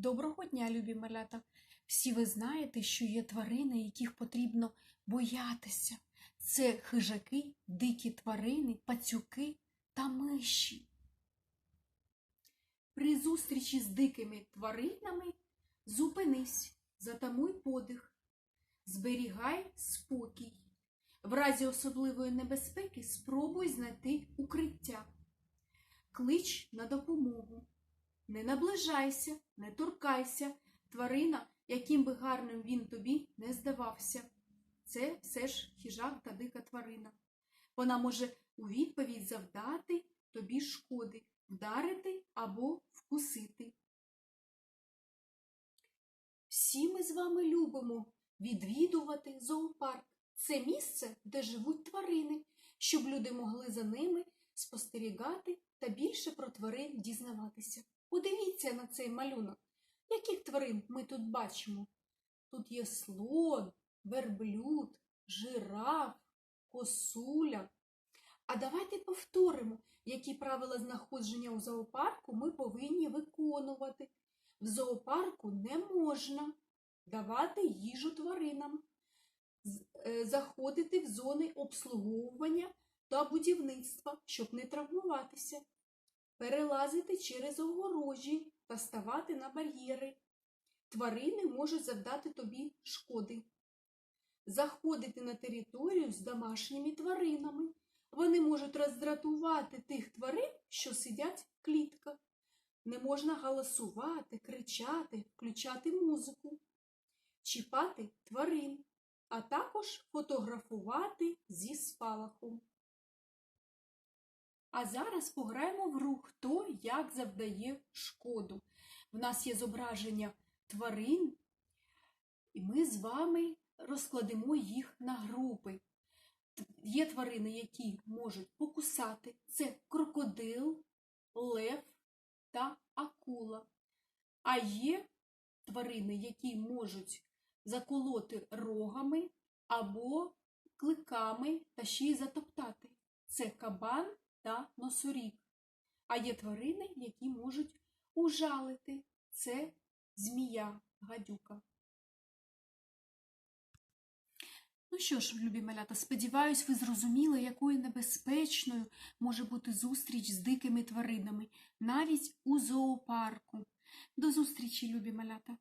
Доброго дня, любі малята! Всі ви знаєте, що є тварини, яких потрібно боятися. Це хижаки, дикі тварини, пацюки та миші. При зустрічі з дикими тваринами зупинись, затамуй подих, зберігай спокій. В разі особливої небезпеки спробуй знайти укриття. Клич на допомогу. Не наближайся, не торкайся, тварина, яким би гарним він тобі не здавався. Це все ж хижак та дика тварина. Вона може у відповідь завдати тобі шкоди, вдарити або вкусити. Всі ми з вами любимо відвідувати зоопарк. Це місце, де живуть тварини, щоб люди могли за ними спостерігати та більше про тварин дізнаватися. Подивіться на цей малюнок. Яких тварин ми тут бачимо? Тут є слон, верблюд, жираф, косуля. А давайте повторимо, які правила знаходження у зоопарку ми повинні виконувати. В зоопарку не можна давати їжу тваринам, е, заходити в зони обслуговування та будівництва, щоб не травмуватися перелазити через огорожі та ставати на бар'єри. Тварини можуть завдати тобі шкоди. Заходити на територію з домашніми тваринами. Вони можуть роздратувати тих тварин, що сидять в клітках. Не можна галасувати, кричати, включати музику, чіпати тварин, а також фотографувати зі спалахом. А зараз пограємо в гру хто як завдає шкоду. В нас є зображення тварин, і ми з вами розкладемо їх на групи. Є тварини, які можуть покусати. Це крокодил, лев та акула. А є тварини, які можуть заколоти рогами або кликами та ще й затоптати. Це кабан та носоріг. А є тварини, які можуть ужалити. Це змія, гадюка. Ну що ж, любі малята, сподіваюсь, ви зрозуміли, якою небезпечною може бути зустріч з дикими тваринами, навіть у зоопарку. До зустрічі, любі малята!